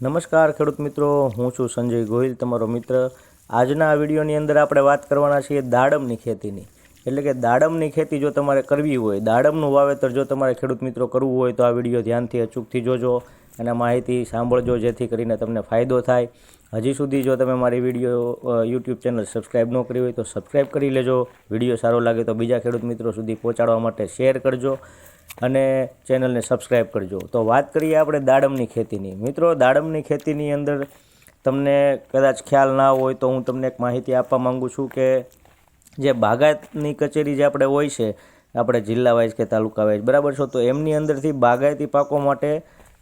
નમસ્કાર ખેડૂત મિત્રો, હું છું સંજય ગોહિલ, તમારો મિત્ર. આજના આ વિડીયોની અંદર આપણે વાત કરવાના છીએ દાડમની ખેતીની. એટલે કે દાડમની ખેતી જો તમારે કરવી હોય, દાડમનું વાવેતર જો તમારે ખેડૂત મિત્રો કરવું હોય, તો આ વીડિયો ધ્યાનથી અચૂકથી જોજો અને માહિતી સાંભળજો, જેથી કરીને તમને ફાયદો થાય. હજી સુધી જો તમે મારી વીડિયો યુટ્યુબ ચેનલ સબસ્ક્રાઈબ ન કરી હોય, તો સબસ્ક્રાઈબ કરી લેજો. વીડિયો સારો લાગે તો બીજા ખેડૂત મિત્રો સુધી પહોંચાડવા માટે શેર કરજો. અને ચેનલને સબસ્ક્રાઈબ કરજો. તો વાત કરીએ આપણે દાડમની ખેતીની. મિત્રો, દાડમની ખેતીની અંદર તમને કદાચ ખ્યાલ ના હોય તો હું તમને એક માહિતી આપવા માગું છું કે જે બાગાયતની કચેરી જે આપણે હોય છે, આપણે જિલ્લા વાઇઝ કે તાલુકા વાઇઝ, બરાબર છો? તો એમની અંદરથી બાગાયતી પાકો માટે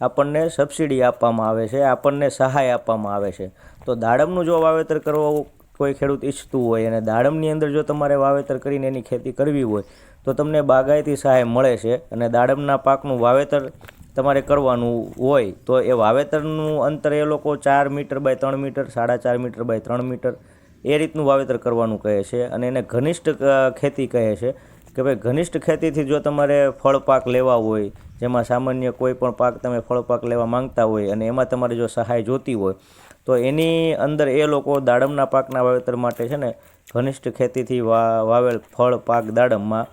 આપણને સબસિડી આપવામાં આવે છે, આપણને સહાય આપવામાં આવે છે. તો દાડમનું જો વાવેતર કરવું કોઈ ખેડૂત ઈચ્છતું હોય અને દાડમની અંદર જો તમારે વાવેતર કરીને એની ખેતી કરવી હોય, તો તમને બાગાયતી સહાય મળે છે અને દાડમના પાકનું વાવેતર તમારે કરવાનું હોય, તો એ વાવેતરનું અંતર એ લોકો ચાર મીટર બાય ત્રણ મીટર, સાડા ચાર મીટર બાય ત્રણ મીટર એ રીતનું વાવેતર કરવાનું કહે છે અને એને ઘનિષ્ઠ ખેતી કહે છે કે ભાઈ ઘનિષ્ઠ ખેતીથી જો તમારે ફળ પાક લેવા હોય, જેમાં સામાન્ય કોઈ પણ પાક તમે ફળ પાક લેવા માંગતા હોય અને એમાં તમારે જો સહાય જોતી હોય તો એની અંદર એ લોકો દાડમના પાકના વાવેતર માટે છે ને ઘનિષ્ઠ ખેતીથી વા, વાવેલ ફળ, પાક દાડમમાં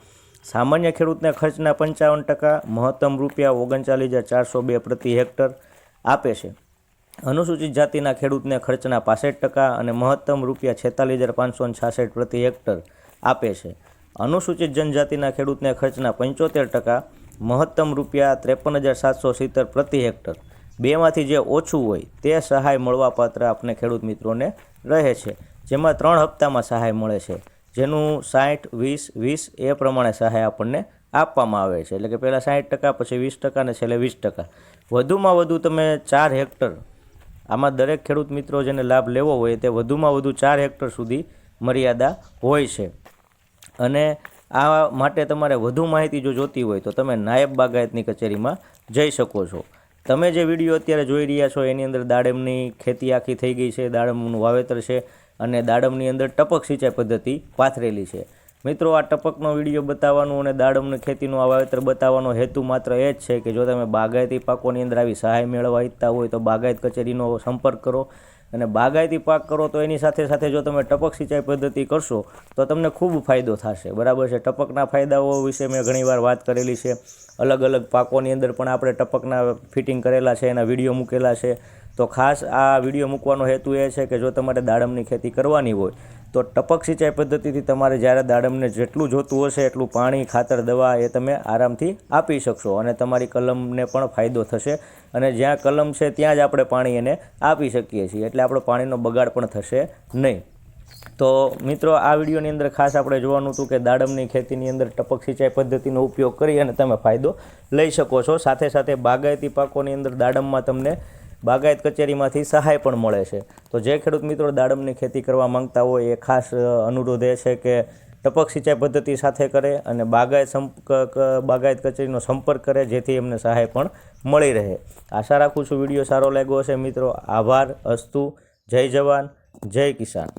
સામાન્ય ખેડૂતને ખર્ચના પંચાવન ટકા, મહત્તમ રૂપિયા ઓગણચાલીસ હજાર ચારસો બે પ્રતિ હેક્ટર આપે છે. અનુસૂચિત જાતિના ખેડૂતને ખર્ચના પાસઠ ટકા અને મહત્તમ રૂપિયા છેતાલીસ હજાર પાંચસો છાસઠ પ્રતિ હેક્ટર આપે છે. અનુસૂચિત જનજાતિના ખેડૂતને ખર્ચના પંચોતેર ટકા, મહત્તમ રૂપિયા ત્રેપન હજાર સાતસો સિત્તેર પ્રતિ હેક્ટર બેમાંથી જે ઓછું હોય તે સહાય મળવાપાત્ર આપણે ખેડૂત મિત્રોને રહે છે. જેમાં ત્રણ હપ્તામાં સહાય મળે છે. જેનું સાઠ, વીસ વીસ એ પ્રમાણે સહાય આપણને આપવામાં આવે છે. એટલે કે પહેલાં સાઠ ટકા, પછી વીસ ટકા અને છેલ્લે વીસ ટકા. વધુમાં વધુ તમે ચાર હેક્ટર, આમાં દરેક ખેડૂત મિત્રો જેને લાભ લેવો હોય તે વધુમાં વધુ ચાર હેક્ટર સુધી મર્યાદા હોય છે. અને આ માટે તમારે વધુ માહિતી જો જોતી હોય તો તમે નાયબ બાગાયતની કચેરીમાં જઈ શકો છો. તમે જે વીડિયો અત્યારે જોઈ રહ્યા છો, એની અંદર દાડમની ખેતી આખી થઈ ગઈ છે, દાડમનું વાવેતર છે અને દાડમની અંદર ટપક સિંચાઈ પદ્ધતિ પાથરેલી છે. મિત્રો, આ ટપકનો વીડિયો બતાવવાનો અને દાડમની ખેતીનું આ વાવેતર બતાવવાનો હેતુ માત્ર એ જ છે કે જો તમે બાગાયતી પાકોની અંદર આવી સહાય મેળવવા ઈચ્છતા હોય તો બાગાયત કચેરીનો સંપર્ક કરો. અને બાગાયતી પાક કરો તો એની સાથે સાથે જો તમે ટપક સિંચાઈ પદ્ધતિ કરશો, તો તમને ખૂબ ફાયદો થશે. બરાબર છે? ટપકના ફાયદાઓ વિશે મેં ઘણીવાર વાત કરેલી છે. અલગ અલગ પાકોની અંદર પણ આપણે ટપકના ફિટિંગ કરેલા છે, એના વીડિયો મૂકેલા છે. તો ખાસ આ વીડિયો મૂકવાનો હેતુ એ છે કે જો તમારે દાડમની ખેતી કરવાની હોય, તો ટપક સિંચાઈ પદ્ધતિથી તમારે જ્યારે દાડમને જેટલું જોતું હશે, એટલું પાણી, ખાતર, દવા એ તમે આરામથી આપી શકશો અને તમારી કલમને પણ ફાયદો થશે અને જ્યાં કલમ છે ત્યાં જ આપણે પાણી એને આપી શકીએ છીએ, એટલે આપણો પાણીનો બગાડ પણ થશે નહીં. તો મિત્રો, આ વિડીયોની અંદર ખાસ આપણે જોવાનું હતું કે દાડમની ખેતીની અંદર ટપક સિંચાઈ પદ્ધતિનો ઉપયોગ કરી અને તમે ફાયદો લઈ શકો છો. સાથે સાથે બાગાયતી પાકોની અંદર દાડમમાં તમને બાગાયત કચેરીમાંથી સહાય પણ મળે છે. તો જે ખેડૂત મિત્રો દાડમની ખેતી કરવા માંગતા હોય એ ખાસ અનુરોધ એ છે કે ટપક સિંચાઈ પદ્ધતિ સાથે કરે અને બાગાયત સંપર્ક બાગાયત કચેરીનો સંપર્ક કરે, જેથી એમને સહાય પણ મળી રહે. આશા રાખું છું વીડિયો સારો લાગ્યો હશે. મિત્રો, આભાર, અસ્તુ, જય જવાન, જય કિસાન.